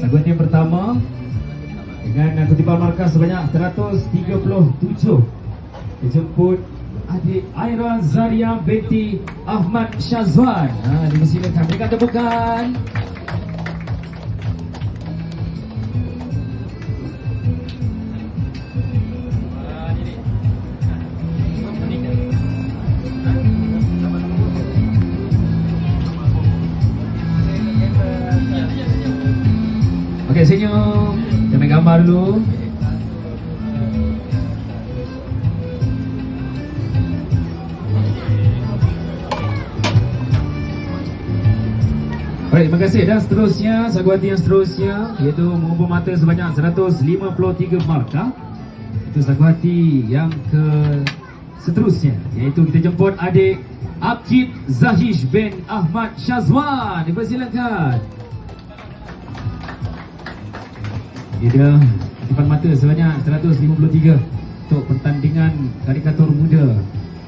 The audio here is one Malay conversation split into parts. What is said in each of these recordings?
Saguan yang pertama Dengan kutipan markas sebanyak 137 Dijemput adik Aira Zaria binti Ahmad Syazwan. Ha, Dipersilakan Berikan tepukan Okey senyum Kita ambil gambar dulu. Baik, terima kasih. Dan seterusnya Saguati yang seterusnya iaitu mengumpul mata sebanyak 153 markah itu Saguati yang ke seterusnya iaitu kita jemput adik Akid Zahish bin Ahmad Syazwan. Dipersilakan Dia depan mata sebanyak 153 untuk pertandingan karikatur muda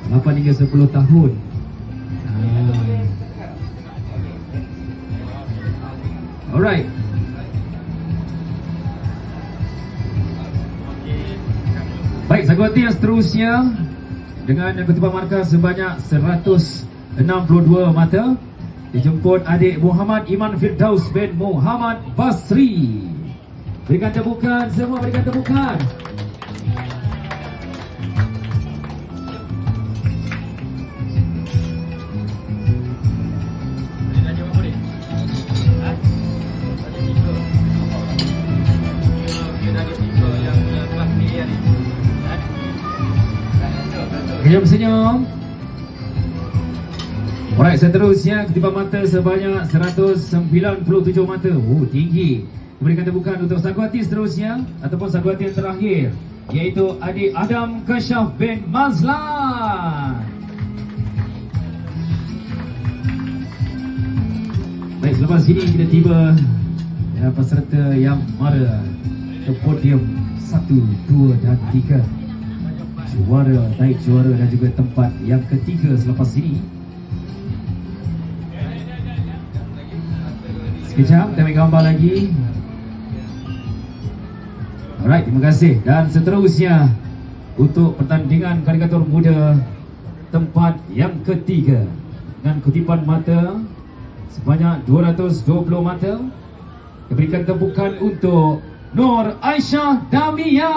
8 hingga 10 tahun. Ah. Alright. Baik, Saguati yang seterusnya dengan kutipan markah sebanyak 162 mata dijemput adik Muhammad Iman Firdaus bin Muhammad Basri. Berikan tepukan, semua berikan tepukan. Senyum senyum. Alright, seterusnya ketipan mata sebanyak 197 mata. Oh, tinggi. Berikan tepukan untuk Saguati seterusnya ataupun Saguati yang terakhir iaitu adik Adam Kashaf bin Mazlan. Baik, selepas ini kita tiba ya, peserta yang mara ke podium 1, 2 dan 3 juara, naik juara dan juga tempat yang ketiga selepas ini. Sekejap, kita ambil gambar lagi Alright, terima kasih. Dan seterusnya Untuk pertandingan karikatur muda Tempat yang ketiga. Dengan kutipan mata Sebanyak 220 mata Kita berikan tepukan untuk Nur Aisyah Damia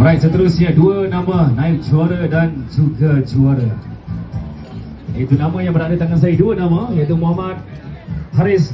Alright, seterusnya dua nama naik juara dan juga juara. Itu nama yang berada di tangan saya dua nama iaitu Muhammad Haris